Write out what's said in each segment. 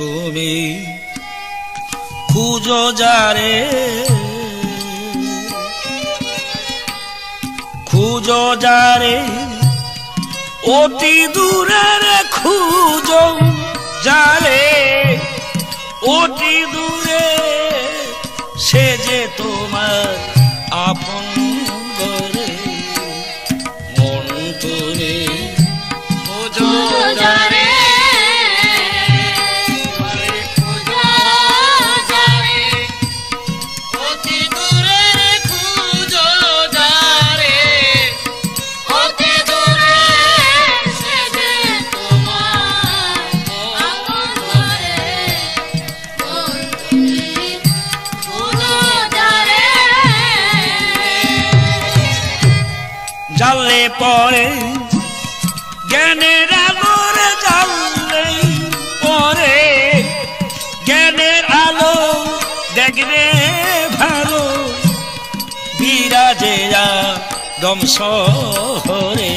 তুমি খুঁজো যারে। খুঁজো যারে অতি দূরের খুঁজো যারে। অতি দূরে পরে জ্ঞানের আলোর জানলে পরে। জ্ঞানের আলো দেখবে ভালো। বিরাজে দম শহরে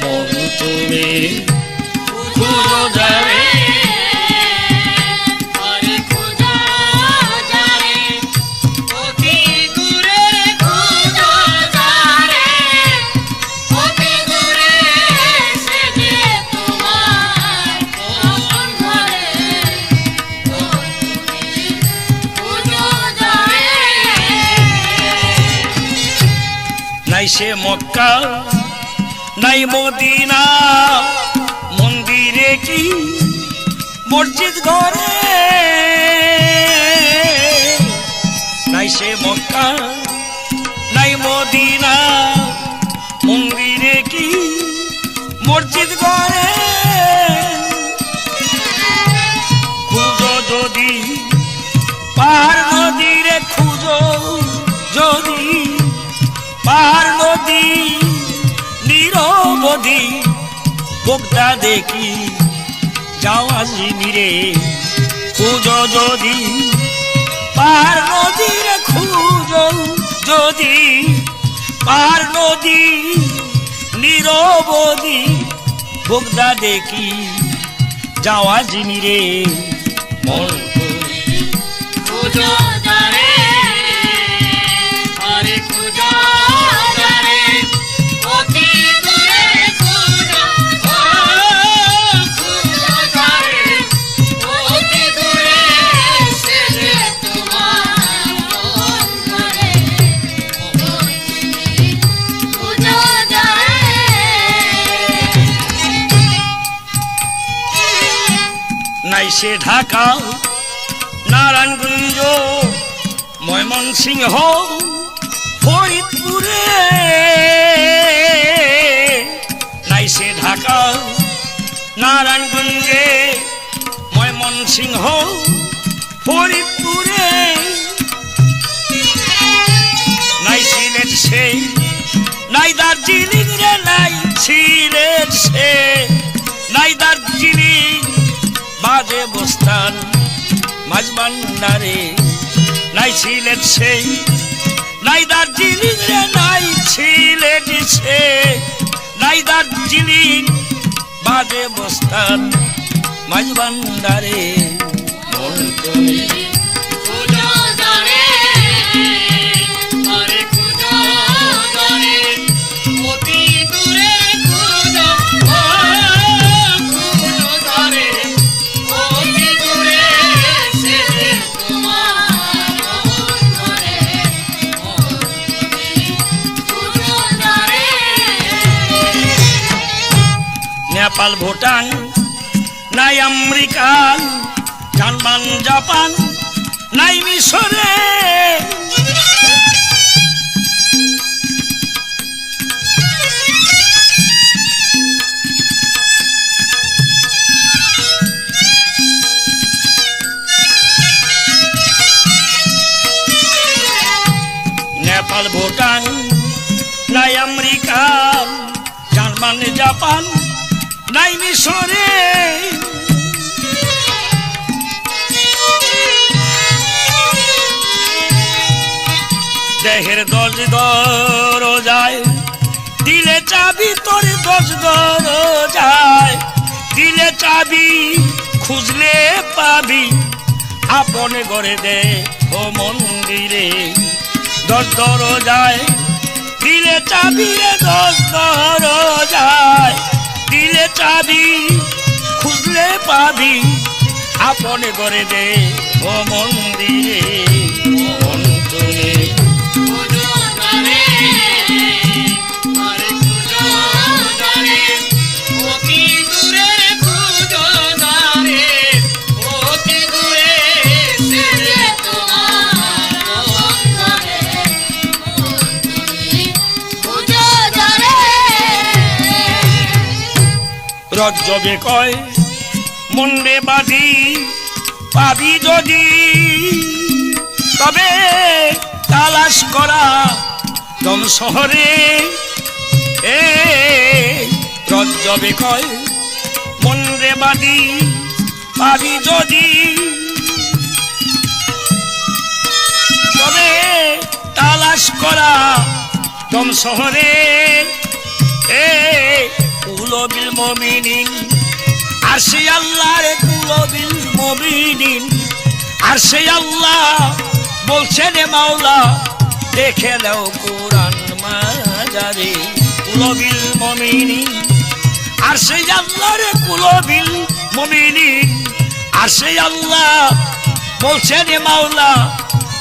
মন তুমি। সে মক্কা। নাই মদিনা, মন্দিরে কি? মসজিদ ঘরে। নাই সে মক্কা, নাই মদিনা, মন্দিরে কি? মসজিদ ঘরে। নিরবধি বোগদা দেখি, যাও আজিমিরে খুঁজো যদি পাহাড় নদীরে খুঁজো যদি পাহাড় নদী নিরবধি বোগদা দেখি, যাও আজিমিরে মন খুঁজো নাই সে ঢাকা। নারায়ণগঞ্জ, ময়মনসিংহ, ফরিদপুরে। নাই সে ঢাকা, নারায়ণগঞ্জে, ময়মনসিংহ, ফরিদপুরে। নাই সিলেট সে, নাই দার্জিলিং রে, নাই সিলেট সে, নাই দার্জিলিং বাজে বস্তান মাঝ ভান্ডারে নাই ছিলেন সেই, নাই দার্জিলিং রে নাই ছিলেন সে, নাই দার্জিলিং বাদে বস্তান মাঝ নেপাল ভুটান নাই আমেরিকান জার্মান জাপান নাই মিশরে। নেপাল ভুটান নাই আমেরিকান জার্মান জাপান নাই মিশরে। দেহের দশ দর যায়, দিলে চাবি তোর দশ দর যায়। দিলে চাবি খুঁজলে পাবি, আপন করে দে ও মন্দিরে। দশ দরজায় দিলে চাবি দশ দরজায় দিলে চাবি খুঁজলে পাবি আপন করে দে ও মন্দিরে রজ্জবে কয়, মন্ডে বাদি পাবি যদি, তবে তালাশ করা দম শহরে। এ রজ্জবে কয়, মন্ডে বাদি পাবি যদি, তবে তালাশ করা দম শহরে। এ কুলবিল মমিনিন। আর সে আল্লাহর কুলবিল মমিনিন। আর সে আল্লাহ বলছে রে মাওলা, দেখে দাও কোরআন মাজারে কুলবিল মমিনিন। আর সে আল্লাহর কুলবিল মমিনিন। আর সে আল্লাহ বলছে রে মাওলা,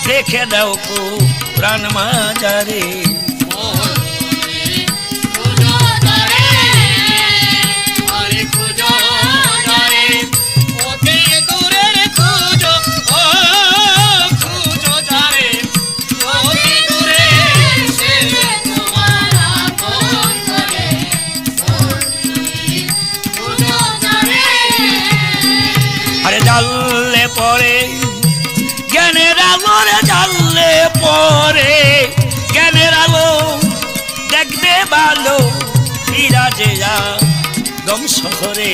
দেখে দাও কোরআন মাজারে দম শহরে